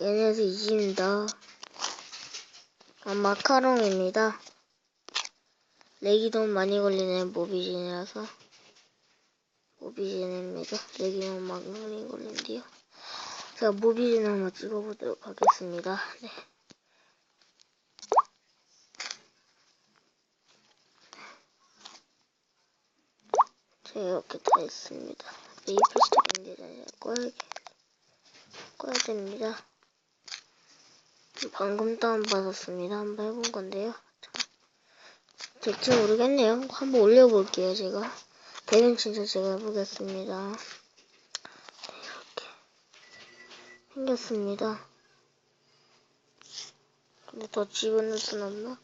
얘네에서 이집니다. 아, 마카롱입니다. 렉이 너무 많이 걸리는 모비진이라서 모비진입니다. 렉이 너무 많이 걸린대요. 제가 모비진 한번 찍어보도록 하겠습니다. 네. 제가 이렇게 다 했습니다. 메이플 스토리인데 잘 꺼야, 꺼야 됩니다. 방금 다운받았습니다. 한번 해본 건데요. 자, 될지 모르겠네요. 한번 올려볼게요, 제가. 대면 진짜 제가 해보겠습니다. 네, 이렇게 생겼습니다. 근데 더 집어넣을 순 없나?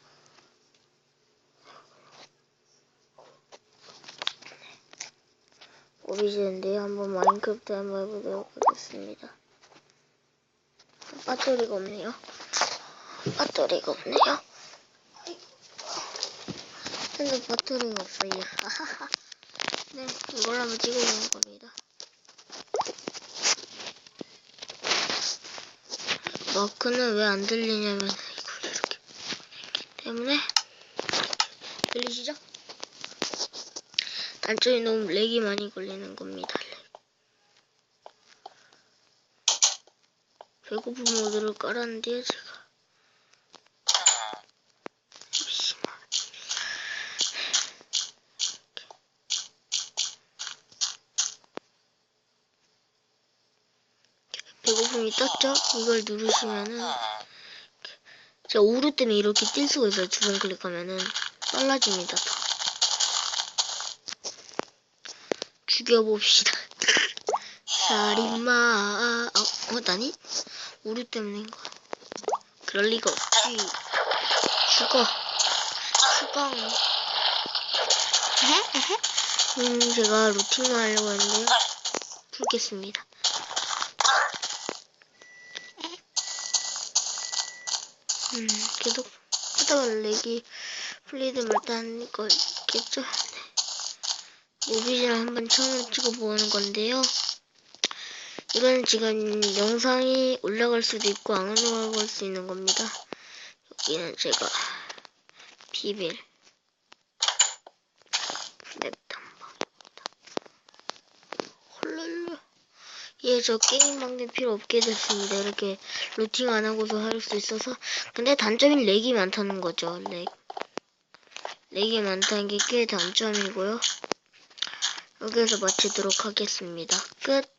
오비지인데요. 한번 마인크래프트 한번 해보도록 하겠습니다. 배터리가 없네요. 배터리가 없네요. 근데 배터리가 없어요. 네, 이걸 한번 찍어보는 겁니다. 마크는 왜 안 들리냐면 이걸 이렇게 때문에 들리시죠? 단점이 너무 렉이 많이 걸리는 겁니다. 배고픈 모드를 깔았는데요, 제가. 배고픔이 떴죠? 이걸 누르시면은 제가 오류 때문에 이렇게 뛸 수가 있어요. 두 번 클릭하면은 빨라집니다. 더. 죽여봅시다. 살인마. 어, 어, 나니? 오류 때문인가? 그럴 리가 없지. 죽어. 죽어. 음, 제가 루팅을 하려고 했는데요. 풀겠습니다. 음, 계속 하다가 렉이 풀리든 말든 거 있겠죠? 네. 한번 처음으로 찍어보는 건데요. 이건 지금 영상이 올라갈 수도 있고 안 올라갈 수 있는 겁니다. 여기는 제가 비밀 랩단방입니다. 헐랄라 예, 저 게임 방대 필요 없게 됐습니다. 이렇게 루팅 안 하고서 할수 있어서. 근데 단점이 렉이 많다는 거죠, 렉. 렉이 많다는 게 꽤 단점이고요. 여기서 마치도록 하겠습니다. 끝.